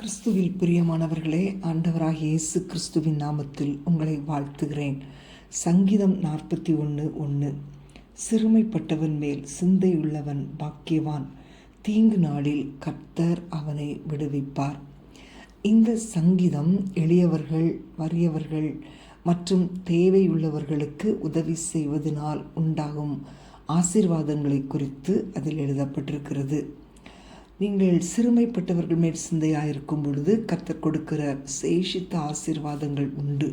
கிறிஸ்துவில் பிரியமானவர்களே ஆண்டவராக இயேசு கிறிஸ்துவின் நாமத்தில் உங்களை வாழ்த்துகிறேன். சங்கீதம் நாற்பத்தி ஒன்று ஒன்று சிறுமைப்பட்டவன் மேல் சிந்தையுள்ளவன் பாக்கியவான். தீங்கு நாளில் கர்த்தர் அவனை விடுவிப்பார். இந்த சங்கீதம் எளியவர்கள் வறியவர்கள் மற்றும் தேவையுள்ளவர்களுக்கு உதவி செய்வதனால் உண்டாகும் ஆசீர்வாதங்களை குறித்து அதில் எழுதப்பட்டிருக்கிறது. நீங்கள் சிறுமைப்பட்டவர்கள் மேல் சிந்தையாயிருக்கும் பொழுது கர்த்தர் கொடுக்கிற சேஷித்த ஆசீர்வாதங்கள் உண்டு.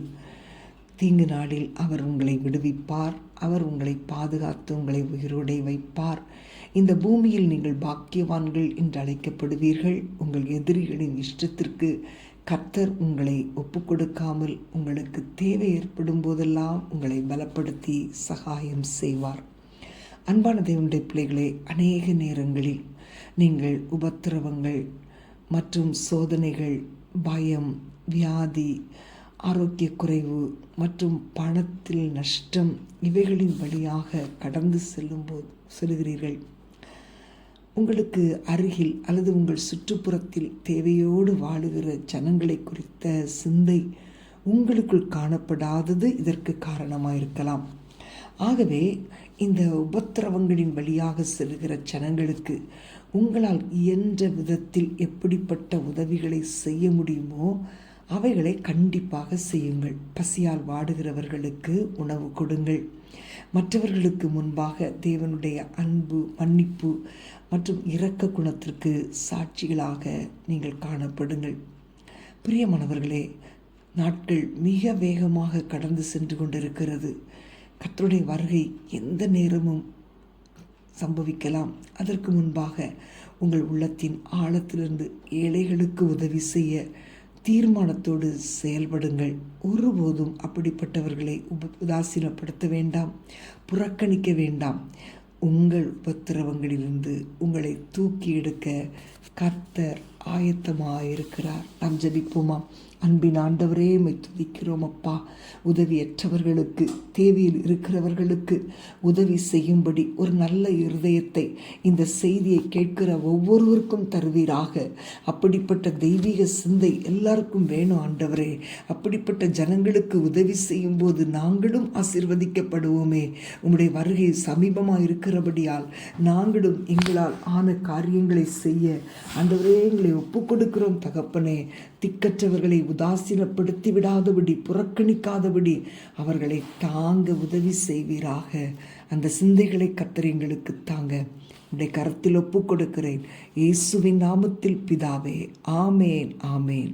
தீங்கு நாளில் அவர் உங்களை விடுவிப்பார். அவர் உங்களை பாதுகாத்து உங்களை உயிரோடை வைப்பார். இந்த பூமியில் நீங்கள் பாக்கியவான்கள் என்று அழைக்கப்படுவீர்கள். உங்கள் எதிரிகளின் இஷ்டத்திற்கு கர்த்தர் உங்களை ஒப்புக்கொடுக்காமல் உங்களுக்கு தேவை ஏற்படும் போதெல்லாம் உங்களை பலப்படுத்தி சகாயம் செய்வார். அன்பான தேவனுடைய பிள்ளைகளே அநேக நேரங்களில் நீங்கள் உபத்திரவங்கள் மற்றும் சோதனைகள் பயம் வியாதி ஆரோக்கிய குறைவு மற்றும் பணத்தில் நஷ்டம் இவைகளின் வழியாக கடந்து செல்லும்போது செல்கிறீர்கள். உங்களுக்கு அருகில் அல்லது உங்கள் சுற்றுப்புறத்தில் தேவையோடு வாழுகிற ஜனங்களை குறித்த சிந்தை உங்களுக்குள் காணப்படாதது இதற்கு காரணமாக இருக்கலாம் ஆகவே இந்த உபத்திரவங்களின் வழியாக செல்கிற ஜனங்களுக்கு உங்களால் இயன்ற விதத்தில் எப்படிப்பட்ட உதவிகளை செய்ய முடியுமோ அவைகளை கண்டிப்பாக செய்யுங்கள். பசியால் வாடுகிறவர்களுக்கு உணவு கொடுங்கள். மற்றவர்களுக்கு முன்பாக தேவனுடைய அன்பு மன்னிப்பு மற்றும் இரக்க குணத்திற்கு சாட்சிகளாக நீங்கள் காணப்படுங்கள். பிரியமானவர்களே நாட்கள் மிக வேகமாக கடந்து சென்று கொண்டிருக்கிறது. கத்தருடைய வருகை எந்த நேரமும் சம்பவிக்கலாம். அதற்கு முன்பாக உங்கள் உள்ளத்தின் ஆழத்திலிருந்து ஏழைகளுக்கு உதவி செய்ய தீர்மானத்தோடு செயல்படுங்கள். ஒருபோதும் அப்படிப்பட்டவர்களை உப உதாசீனப்படுத்த வேண்டாம். புறக்கணிக்க வேண்டாம். உங்கள் உபத்திரவங்களிலிருந்து உங்களை தூக்கி எடுக்க கத்தர் ஆயத்தமாக இருக்கிறார் நாம் ஜபிப்போமா? அன்பின் ஆண்டவரே மை துதிக்கிறோம் அப்பா. உதவியற்றவர்களுக்கு தேவையில் இருக்கிறவர்களுக்கு உதவி செய்யும்படி ஒரு நல்ல இருதயத்தை இந்த செய்தியை கேட்கிற ஒவ்வொருவருக்கும் தருவீராக. அப்படிப்பட்ட தெய்வீக சிந்தை எல்லாருக்கும் வேணும் ஆண்டவரே. அப்படிப்பட்ட ஜனங்களுக்கு உதவி செய்யும் போது நாங்களும் ஆசிர்வதிக்கப்படுவோமே. உம்முடைய வருகை சமீபமாக இருக்கிறபடியால் நாங்களும் எங்களால் ஆன காரியங்களை செய்ய ஆண்டவரே எங்களை ஒப்புக் கொடுக்கிறோம் தகப்பனே. திக்கற்றவர்களை உதாசீனப்படுத்தி விடாதபடி புறக்கணிக்காதபடி அவர்களை தாங்க உதவி செய்வீராக. அந்த சிந்தைகளை கத்தர் எங்களுக்கு தாங்க. உடைய கரத்தில் ஒப்புக் கொடுக்கிறேன். இயேசுவின் நாமத்தில் பிதாவே. ஆமேன் ஆமேன்.